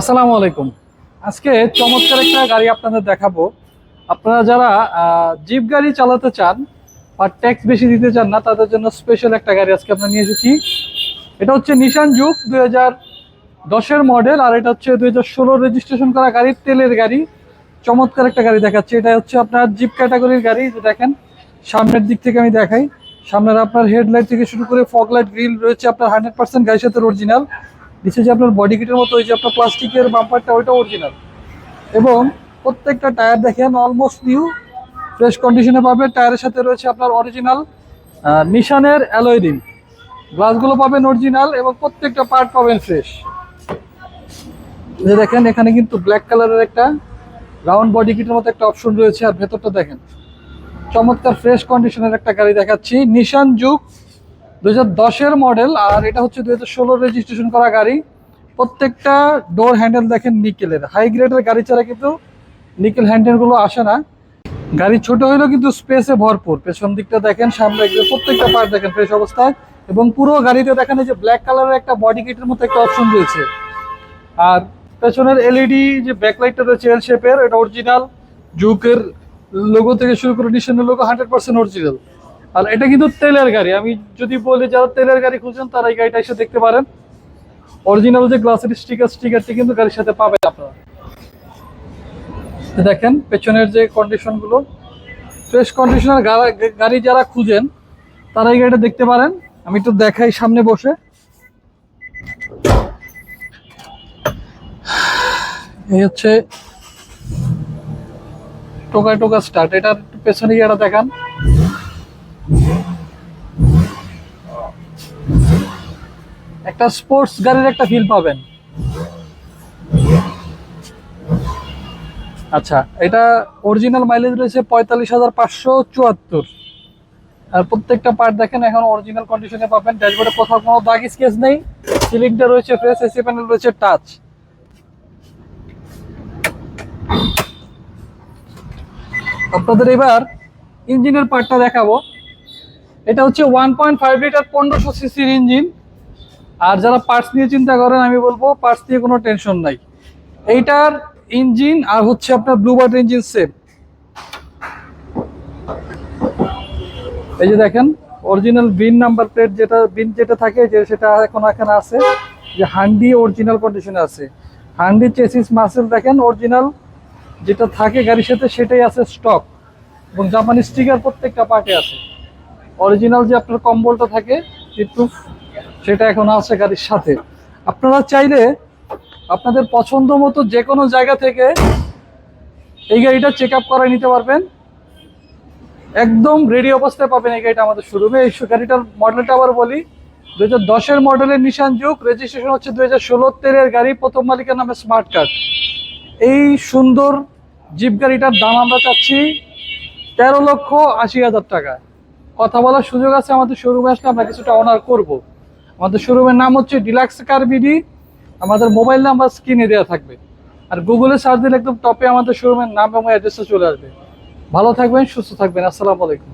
আসসালামু আলাইকুম। আজকে চমৎকার একটা গাড়ি আপনাদের দেখাবো। আপনারা যারা জিপ গাড়ি চালাতে চান আর ট্যাক্স বেশি দিতে চান না, তাদের জন্য স্পেশাল একটা গাড়ি আজকে আমরা নিয়ে এসেছি। এটা হচ্ছে নিশান যুগ দুই হাজার দশের মডেল আর এটা হচ্ছে দুই হাজার ষোলো রেজিস্ট্রেশন করা গাড়ি, তেলের গাড়ি। চমৎকার একটা গাড়ি দেখাচ্ছে। এটা হচ্ছে আপনার জিপ ক্যাটাগরির গাড়ি। যে দেখেন, সামনের দিক থেকে আমি দেখাই। সামনের আপনার হেডলাইট থেকে শুরু করে ফগ লাইট গ্রিল রয়েছে আপনার হান্ড্রেড পার্সেন্ট গাড়ির সাথে অরিজিনাল নিচে যে আপনার বডি কিটের মতো ওই যে আপনার প্লাস্টিকের বাম্পারটা ওইটা অরিজিনাল এবং প্রত্যেকটা টায়ার দেখেন অলমোস্ট নিউ ফ্রেশ কন্ডিশনে পাবে। টায়ারের সাথে রয়েছে আপনার অরিজিনাল নিশানের অ্যালয় গ্লাসগুলো পাবেন অরিজিনাল এবং প্রত্যেকটা পার্ট পাবেন ফ্রেশ দেখেন, এখানে কিন্তু ব্ল্যাক কালারের একটা রাউন্ড বডি কিটের মতো একটা অপশন রয়েছে। আর ভেতরটা দেখেন, চমৎকার ফ্রেশ কন্ডিশনের একটা গাড়ি দেখাচ্ছি। নিশান যুগ দু হাজার মডেল আর এটা হচ্ছে দু হাজার রেজিস্ট্রেশন করা গাড়ি। প্রত্যেকটা ডোর হ্যান্ডেল দেখেন নিকেলের। হাই গ্রেডের গাড়ি ছাড়া কিন্তু নিকেল হ্যান্ডেলগুলো আসে না। গাড়ি ছোট হলেও কিন্তু স্পেসে ভরপুর। পেছন দিকটা দেখেন, সামনে একদম প্রত্যেকটা পার্ট দেখেন ফ্রেশ অবস্থায়। এবং পুরো গাড়িতে দেখেন যে ব্ল্যাক কালারের একটা বডি কিটের মতো একটা অপশন রয়েছে। আর পেছনের এলইডি যে ব্যাকলাইটটা রয়েছে এল শেপের এটা অরিজিনাল জুকের লোগো থেকে শুরু করে নিশানের লোগো হান্ড্রেড পার্সেন্ট অরিজিনাল আর এটা কিন্তু তেলের গাড়ি। আমি যদি বলি যারা তেলের গাড়ি খুঁজেন তারা এই গাড়িটা এসে দেখতে পারেন। অরিজিনাল যে গ্লাসের স্টিকার স্টিকারটি কিন্তু গাড়ির সাথে পাবেন আপনারা। দেখেন, পেছনের যে কন্ডিশনগুলো। ফ্রেশ কন্ডিশনের গাড়ি যারা খুঁজেন, তারা এই গাড়িটা দেখতে পারেন। আমি একটু দেখাই সামনে বসে। এই হচ্ছে টোকা টোকা স্টার্ট এটার পেছনে গিয়ে দেখান। একটা স্পোর্টস গাড়ির একটা ফিল পাবেন। আচ্ছা এটা অরিজিনাল মাইলেজ রয়েছে পঁয়তাল্লিশ হাজার পাঁচশো চুয়াত্তর। আর প্রত্যেকটা পার্ট দেখেন, এখন অরিজিনাল কন্ডিশনে পাবেন। ড্যাশবোর্ডে কোথাও কোনো দাগ স্কেচ নেই। সিলিংটা রয়েছে ফ্রেশ এসি প্যানেল রয়েছে টাচ আপনাদের এবার ইঞ্জিনের পার্টটা দেখাবো। এটা হচ্ছে ওয়ান পয়েন্ট ফাইভ লিটার পনেরোশো সিসির ইঞ্জিন আর যারা পার্টস নিয়ে চিন্তা করেন, আমি বলব পার্টস নিয়ে কোনো টেনশন নাই। এইটার ইঞ্জিন আর হচ্ছে আপনার ব্লু বার্ড ইঞ্জিন সেম এই যে দেখেন অরিজিনাল বিন নাম্বার প্লেট যেটা বিন যেটা থাকে, যে সেটা এখন এখানে আছে, যে হান্ডি অরিজিনাল কন্ডিশনে আছে। হান্ডি চেসিস মাসেল দেখেন অরিজিনাল যেটা থাকে গাড়ির সাথে, সেটাই আছে স্টক এবং জাপানি স্টিকার প্রত্যেকটা পার্টে আছে। অরিজিনাল যে আপনার কম্বলটা থাকে প্রুফ সেটা এখন আছে গাড়ির সাথে। আপনারা চাইলে আপনাদের পছন্দ মতো যে কোনো জায়গা থেকে এই গাড়িটা চেক আপ করায় নিতে পারবেন। একদম রেডি অবস্থায় পাবেন এই গাড়িটা আমাদের শোরুমে এই গাড়িটার মডেলটা আবার বলি দু হাজার দশের মডেলের নিশান যুগ রেজিস্ট্রেশন হচ্ছে দু হাজার ষোলো তেলের গাড়ি, প্রথম মালিকের নামে স্মার্ট কার্ড এই সুন্দর জিপ গাড়িটার দাম আমরা চাচ্ছি তেরো লক্ষ আশি হাজার টাকা। কথা বলার সুযোগ আছে আমাদের শোরুমে আসলে আমরা কিছুটা অনার করব। আমাদের শোরুমের নাম হচ্ছে ডিলাক্স কার বিডি আমাদের মোবাইল নাম্বার স্ক্রিনে দেওয়া থাকবে। আর গুগলে সার্চ দিলে একদম টপে আমাদের শোরুমের নাম এবং অ্যাড্রেসটা চলে আসবে। ভালো থাকবেন, সুস্থ থাকবেন, আসসালামু আলাইকুম।